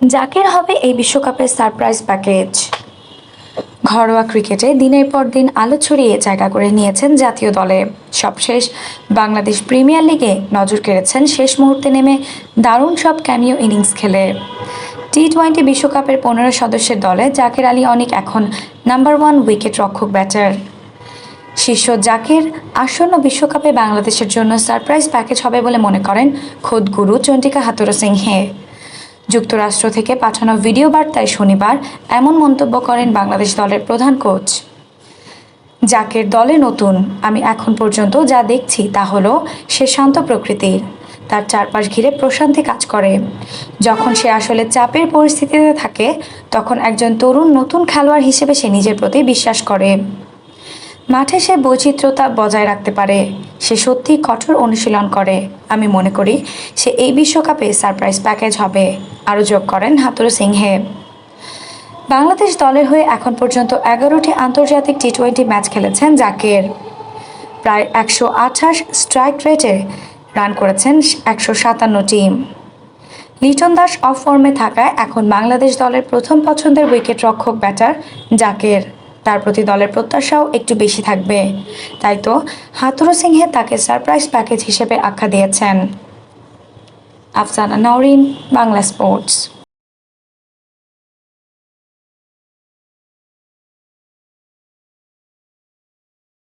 জাকের হবে এই বিশ্বকাপের সারপ্রাইজ প্যাকেজ। ঘরোয়া ক্রিকেটে দিনের পর দিন আলো ছড়িয়ে জায়গা করে নিয়েছেন জাতীয় দলে। সবশেষ বাংলাদেশ প্রিমিয়ার লিগে নজর কেড়েছেন শেষ মুহূর্তে নেমে দারুণ সব ক্যামিও ইনিংস খেলে। টি টোয়েন্টি বিশ্বকাপের পনেরো সদস্যের দলে জাকের আলী অনেক এখন নাম্বার ওয়ান উইকেট রক্ষক ব্যাটার। শীর্ষ জাকের আসন্ন বিশ্বকাপে বাংলাদেশের জন্য সারপ্রাইজ প্যাকেজ হবে বলে মনে করেন খোদ গুরু চন্ডিকা হাতুরা সিংহে। যুক্তরাষ্ট্র থেকে পাঠানো ভিডিও বার্তায় শনিবার এমন মন্তব্য করেন বাংলাদেশ দলের প্রধান কোচ। জাকের দলে নতুন, আমি এখন পর্যন্ত যা দেখছি তা হলো সে শান্ত প্রকৃতির, তার চারপাশ ঘিরে প্রশান্তি কাজ করে। যখন সে আসলে চাপের পরিস্থিতিতে থাকে, তখন একজন তরুণ নতুন খেলোয়াড় হিসেবে সে নিজের প্রতি বিশ্বাস করে। মাঠে সে বৈচিত্র্যতা বজায় রাখতে পারে সে সত্যি কঠোর অনুশীলন করে। আমি মনে করি সে এই বিশ্বকাপে সারপ্রাইজ প্যাকেজ হবে। আরও যোগ করেন হাতুরু সিংহে। বাংলাদেশ দলের হয়ে এখন পর্যন্ত এগারোটি আন্তর্জাতিক টি টোয়েন্টি ম্যাচ খেলেছেন জাকের। প্রায় একশো আঠাশ স্ট্রাইক রেটে রান করেছেন একশো সাতান্ন টিম। লিটন দাস অফ ফর্মে থাকায় এখন বাংলাদেশ দলের প্রথম পছন্দের উইকেট রক্ষক ব্যাটার জাকের। তার প্রতি দলের প্রত্যাশাও একটু বেশি থাকবে। তাই তো হাতুরু সিংহে তাকে সারপ্রাইজ প্যাকেজ হিসেবে আখ্যা দিয়েছেন। আফসানা নরিন বাংলা স্পোর্টস।